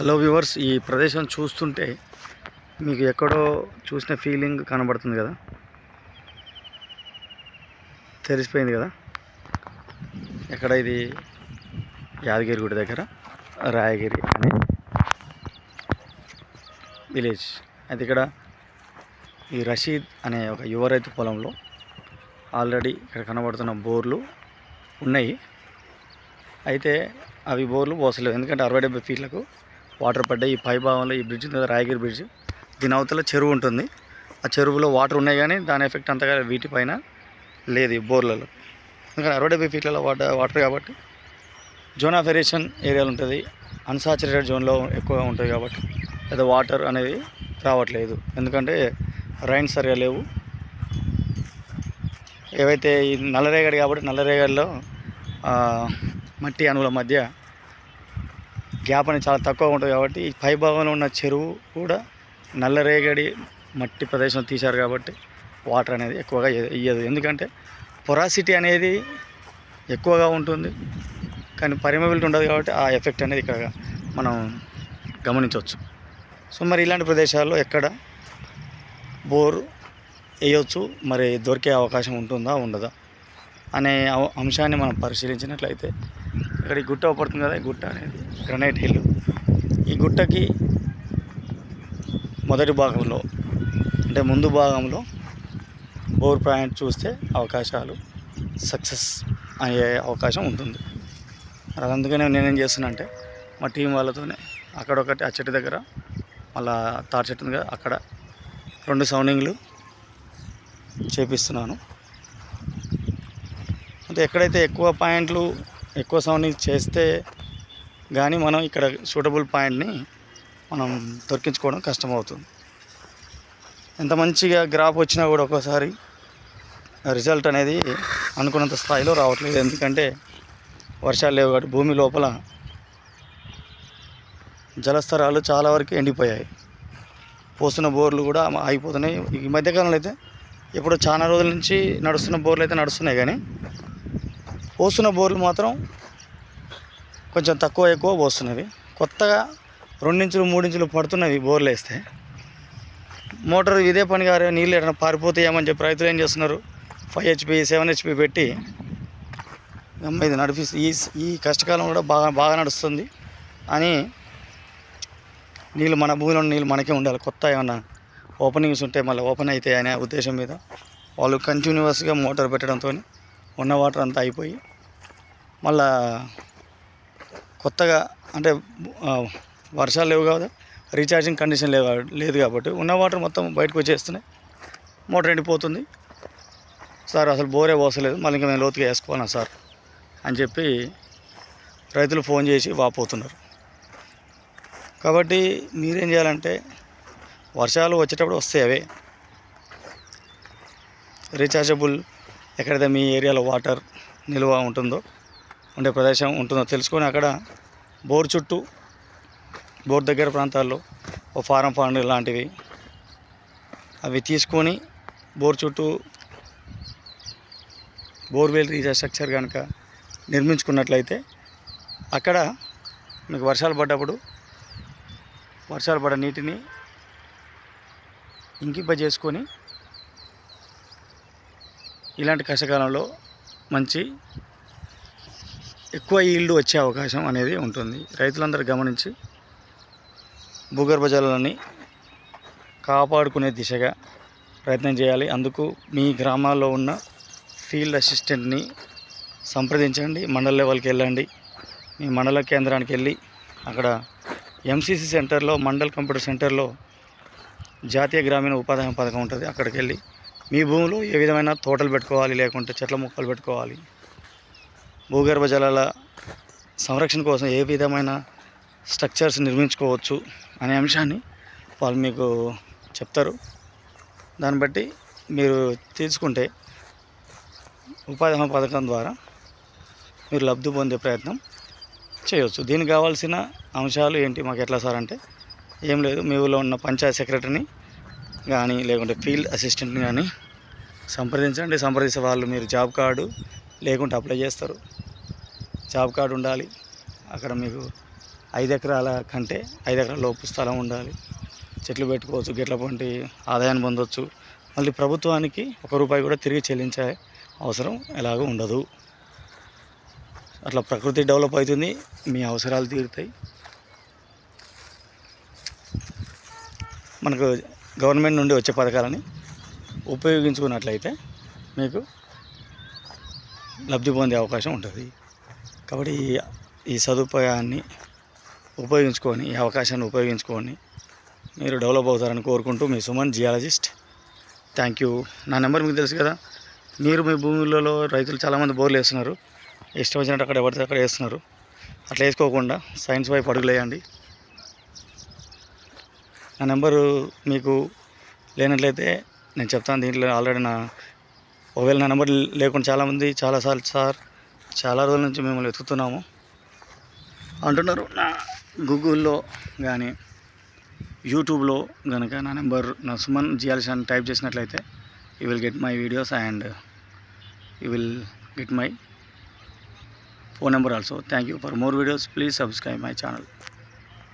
Hello viewers ఈ ప్రదేశం చూస్తుంటే మీకు ఎక్కడో చూసిన ఫీలింగ్ కనబడుతుంది కదా? తెలిసిపోయింది కదా? ఎక్కడ ఇది? యాదగిరి గుడి దగ్గర రాయగిరి అనే. విలేజ్. అయితే ఇక్కడ ఈ రషీద్ అనే ఒక యువ రైతు పొలంలో ఆల్రెడీ ఇక్కడ కనబడుతున్న బోర్లు ఉన్నాయి. అయితే అవి బోర్లు పోసలేవు. ఎందుకంటే అరవై డెబ్బై ఫీట్లకు వాటర్ పడ్డాయి ఈ పై భాగంలో ఈ బ్రిడ్జ్ లేదా రాయగిరి బ్రిడ్జ్ దీని అవతల చెరువు ఉంటుంది. ఆ చెరువులో వాటర్ ఉన్నాయి కానీ దాని ఎఫెక్ట్ అంతగా వీటిపైన లేదు ఈ బోర్లలో. ఎందుకంటే అరవై డెబ్బై ఫీట్లలో వాటర్ వాటర్ కాబట్టి జోన్ ఆఫ్ ఏరియేషన్ ఏరియాలు ఉంటుంది. అన్సాచురేటెడ్ జోన్లో ఎక్కువగా ఉంటుంది కాబట్టి లేదా వాటర్ అనేది రావట్లేదు. ఎందుకంటే రైన్స్ సరిగా లేవు. ఏవైతే ఈ నల్లరేగడి కాబట్టి నల్లరేగడిలో మట్టి అణువుల మధ్య గ్యాప్ అనేది చాలా తక్కువ ఉంటుంది కాబట్టి ఈ పై భాగంలో ఉన్న చెరువు కూడా నల్లరేగడి మట్టి ప్రదేశం తీశారు కాబట్టి వాటర్ అనేది ఎక్కువగా ఇయ్యదు. ఎందుకంటే పొరాసిటీ అనేది ఎక్కువగా ఉంటుంది. కానీ పరిమబిలిటీ ఉండదు కాబట్టి ఆ ఎఫెక్ట్ అనేది ఇక్కడ మనం గమనించవచ్చు. సో మరి ఇలాంటి ప్రదేశాల్లో ఎక్కడ బోర్ వేయవచ్చు మరి దొరికే అవకాశం ఉంటుందా ఉండదా అనే అంశాన్ని మనం పరిశీలించినట్లయితే ఇక్కడ ఈ గుట్ట పడుతుంది కదా ఈ గుట్ట అనేది గ్రనైట్ హిల్. ఈ గుట్టకి మొదటి భాగంలో అంటే ముందు భాగంలో బోర్ పాయింట్ చూస్తే అవకాశాలు సక్సెస్ అయ్యే అవకాశం ఉంటుంది. అది అందుకనే నేనేం చేస్తున్నా అంటే మా టీం వాళ్ళతోనే అక్కడొకటి ఆ చెట్టు దగ్గర మళ్ళా తార్ చెట్టు దగ్గర అక్కడ రెండు సౌండింగ్లు చేపిస్తున్నాను. అంటే ఎక్కడైతే ఎక్కువ పాయింట్లు ఎక్కువ సౌండింగ్ చేస్తే కానీ మనం ఇక్కడ సూటబుల్ పాయింట్ని మనం దొరికించుకోవడం కష్టమవుతుంది. ఎంత మంచిగా గ్రాఫ్ వచ్చినా కూడా ఒక్కోసారి రిజల్ట్ అనేది అనుకున్నంత స్థాయిలో రావట్లేదు. ఎందుకంటే వర్షాలు లేవు కాబట్టి భూమి లోపల జలస్తరాలు చాలా వరకు ఎండిపోయాయి. పోస్తున్న బోర్లు కూడా ఆగిపోతున్నాయి. ఈ మధ్యకాలంలో అయితే ఇప్పుడు చాలా రోజుల నుంచి నడుస్తున్న బోర్లు అయితే నడుస్తున్నాయి కానీ పోస్తున్న బోర్లు మాత్రం కొంచెం తక్కువ ఎక్కువ పోస్తున్నవి. కొత్తగా రెండించులు మూడించులు పడుతున్నవి బోర్లు వేస్తే. మోటార్ ఇదే పని గారు నీళ్ళు ఎక్కడ పారిపోతాయేమని చెప్పి రైతులు ఏం చేస్తున్నారు? ఫైవ్ హెచ్పి సెవెన్ హెచ్పి పెట్టి ఇది నడిపిస్తు ఈ ఈ కష్టకాలం కూడా బాగా బాగా నడుస్తుంది. అని నీళ్ళు మన భూమిలో నీళ్ళు మనకే ఉండాలి. కొత్త ఏమన్నా ఓపెనింగ్స్ ఉంటే మళ్ళీ ఓపెన్ అవుతాయి అనే ఉద్దేశం మీద వాళ్ళు కంటిన్యూస్గా మోటార్ పెట్టడంతో ఉన్న వాటర్ అంతా అయిపోయి మళ్ళా కొత్తగా అంటే వర్షాలు లేవు కదా రీఛార్జింగ్ కండిషన్ లేవు లేదు కాబట్టి ఉన్న వాటర్ మొత్తం బయటకు వచ్చేస్తున్నాయి. మోటార్ ఎండిపోతుంది. సార్ అసలు బోరే పోసలేదు. మళ్ళీ ఇంకా మేము లోతుగా వేసుకోవాలా సార్ అని చెప్పి రైతులు ఫోన్ చేసి వాపోతున్నారు. కాబట్టి మీరేం చేయాలంటే వర్షాలు వచ్చేటప్పుడు వస్తాయి అవే. రీఛార్జబుల్ ఎక్కడైతే మీ ఏరియాలో వాటర్ నిల్వ ఉంటుందో ఉండే ప్రదేశం ఉంటుందో తెలుసుకొని అక్కడ బోర్ చుట్టూ బోర్ దగ్గర ప్రాంతాల్లో ఓ ఫారం ఫండ్ లాంటివి అవి తీసుకొని బోర్ చుట్టూ బోర్వెల్ స్ట్రక్చర్ కనుక నిర్మించుకున్నట్లయితే అక్కడ మీకు వర్షాలు పడ్డప్పుడు వర్షాలు పడ్డ నీటిని ఇంకింపజేసుకొని ఇలాంటి కష్టకాలంలో మంచి ఎక్కువ ఈల్డ్ వచ్చే అవకాశం అనేది ఉంటుంది. రైతులందరూ గమనించి భూగర్భ జలాలని కాపాడుకునే దిశగా ప్రయత్నం చేయాలి. అందుకు మీ గ్రామాల్లో ఉన్న ఫీల్డ్ అసిస్టెంట్ని సంప్రదించండి. మండల లెవెల్కి వెళ్ళండి. మీ మండల కేంద్రానికి వెళ్ళి అక్కడ ఎంసీసీ సెంటర్లో మండల్ కంప్యూటర్ సెంటర్లో జాతీయ గ్రామీణ ఉపాధి హామీ పథకం ఉంటుంది. అక్కడికి వెళ్ళి మీ భూమిలో ఏ విధమైన తోటలు పెట్టుకోవాలి లేకుంటే చెట్ల మొక్కలు పెట్టుకోవాలి? భూగర్భ జలాల సంరక్షణ కోసం ఏ విధమైన స్ట్రక్చర్స్ నిర్మించుకోవచ్చు అనే అంశాన్ని వాళ్ళు మీకు చెప్తారు. దాన్ని బట్టి మీరు తీసుకుంటే ఉపాధి హామీ పథకం ద్వారా మీరు లబ్ధి పొందే ప్రయత్నం చేయవచ్చు దీనికి కావాల్సిన అంశాలు ఏంటి? మాకు ఎట్లా సార్ అంటే ఏం లేదు. మీ ఊళ్ళో ఉన్న పంచాయత్ సెక్రటరీని కానీ లేకుంటే ఫీల్డ్ అసిస్టెంట్ని కానీ సంప్రదించండి. సంప్రదించే వాళ్ళు మీరు జాబ్ కార్డు లేకుంటే అప్లై చేస్తారు. జాబ్ కార్డు ఉండాలి. అక్కడ మీకు ఐదు ఎకరాల కంటే ఐదు ఎకరాల లోపు స్థలం ఉండాలి. చెట్లు పెట్టుకోవచ్చు గిట్లపంటి ఆదాయాన్ని పొందొచ్చు. మళ్ళీ ప్రభుత్వానికి ఒక రూపాయి కూడా తిరిగి చెల్లించే అవసరం ఎలాగో ఉండదు. అట్లా ప్రకృతి డెవలప్ అవుతుంది. మీ అవసరాలు తీరుతాయి. మనకు గవర్నమెంట్ నుండి వచ్చే పథకాలని ఉపయోగించుకున్నట్లయితే మీకు లబ్ధి పొందే అవకాశం ఉంటుంది. కాబట్టి ఈ- సదుపాయాన్ని ఉపయోగించుకొని ఈ అవకాశాన్ని ఉపయోగించుకొని మీరు డెవలప్ అవుతారని కోరుకుంటూ మీ సుమన్ జియాలజిస్ట్. Thank you. నా నెంబర్ మీకు తెలుసు కదా. మీరు మీ భూములలో రైతులు చాలామంది బోర్లు వేస్తున్నారు. ఇష్టం వచ్చినట్టు అక్కడ ఎవరితో అక్కడ వేస్తున్నారు. అట్లా వేసుకోకుండా సైన్స్ వైపు అడుగులేయండి నా నెంబరు మీకు లేనట్లయితే నేను చెప్తాను దీంట్లో ఆల్రెడీ నా ఒకవేళ నా నెంబర్ లేకుండా చాలామంది చాలాసార్లు సార్ చాలా రోజుల నుంచి మిమ్మల్ని వెతుకుతున్నాము. అంటున్నారు నా గూగుల్లో కానీ యూట్యూబ్లో కనుక నా నెంబర్ నా సుమన్ జియాలిస్ అని టైప్ చేసినట్లయితే you will get my videos and you will get my phone number also thank you for more videos please subscribe my channel